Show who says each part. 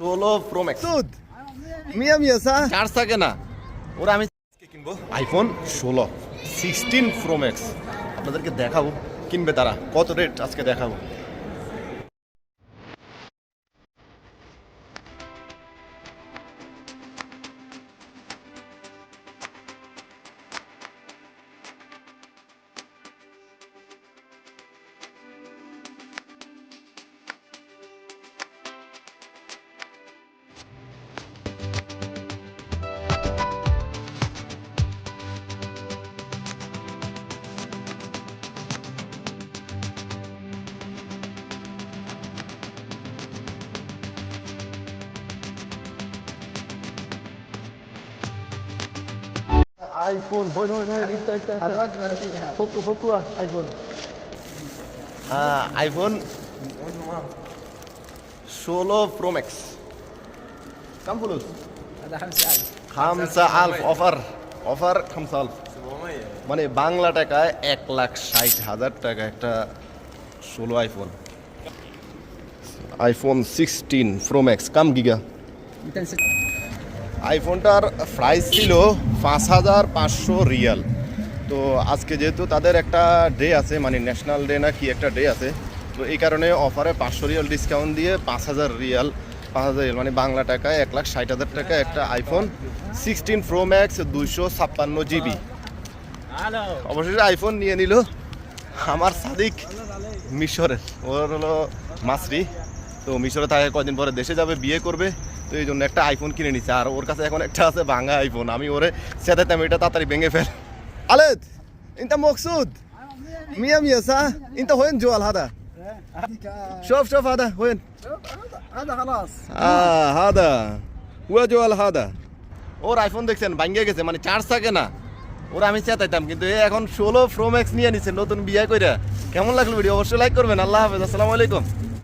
Speaker 1: ষোলো pro max
Speaker 2: সুদ মিয়া মিয়া সা
Speaker 1: চার্জ থাকে না। ওরা আমি কিনবো। আইফোন ষোলো সিক্সটিন প্রো ম্যাক্স আপনাদেরকে দেখাবো কিনবে তারা। কত রেট আজকে দেখাবো।
Speaker 3: আইফোন বই বই বই ইত্তা ইত্তা ফকু ফকু আইফোন
Speaker 1: আইফোন ষোলো প্রো ম্যাক্স কাম ফুলুস
Speaker 3: هذا 5000
Speaker 1: খামসা আলফ অফার অফার খামসা আলফ মানে বাংলা টাকায় এক লাখ ষাট হাজার টাকা একটা ষোলো iPhone iPhone sixteen pro max কাম গিগা
Speaker 3: 206
Speaker 1: আইফোনটার প্রাইস ছিল পাঁচ হাজার পাঁচশো রিয়াল। তো আজকে যেহেতু তাদের একটা ডে আছে মানে ন্যাশনাল ডে না কি একটা ডে আছে তো এই কারণে অফারে পাঁচশো রিয়াল ডিসকাউন্ট দিয়ে পাঁচ হাজার রিয়াল পাঁচ হাজার রিয়াল মানে বাংলা টাকায় এক লাখ ষাট হাজার টাকা একটা আইফোন সিক্সটিন প্রো ম্যাক্স দুইশো ছাপ্পান্ন জিবি অবশেষে আইফোন নিয়ে নিল আমার সাদিক মিশরের ওর হলো মাসরি। তো মিশরে থাকে কদিন পরে দেশে যাবে বিয়ে করবে। তো এই জন্য একটা আইফোন কিনে নিচ্ছে আর ওর কাছে এখন একটা আছে ভাঙা আইফোন আমি ওরে সেদাইতাম এটা তাড়াতাড়ি ভেঙে ফেল
Speaker 2: আলেদ ইনতা মকসুদ মিয়া মিয়া সা ইনতা হোয়েন জোয়াল হাদা شوف شوف هذا وين
Speaker 3: هذا خلاص
Speaker 2: آه هذا هو جوال هذا
Speaker 1: ওর আইফোন দেখছেন ভাঙ্গে গেছে মানে চার্জ থাকে না ওরা আমি চেতাইতাম কিন্তু এ এখন ষোলো প্রো ম্যাক্স নিয়ে নিচ্ছে নতুন বিয়ে কইরা কেমন লাগলো ভিডিও অবশ্যই লাইক করবেন আল্লাহ হাফেজ আসসালামু আলাইকুম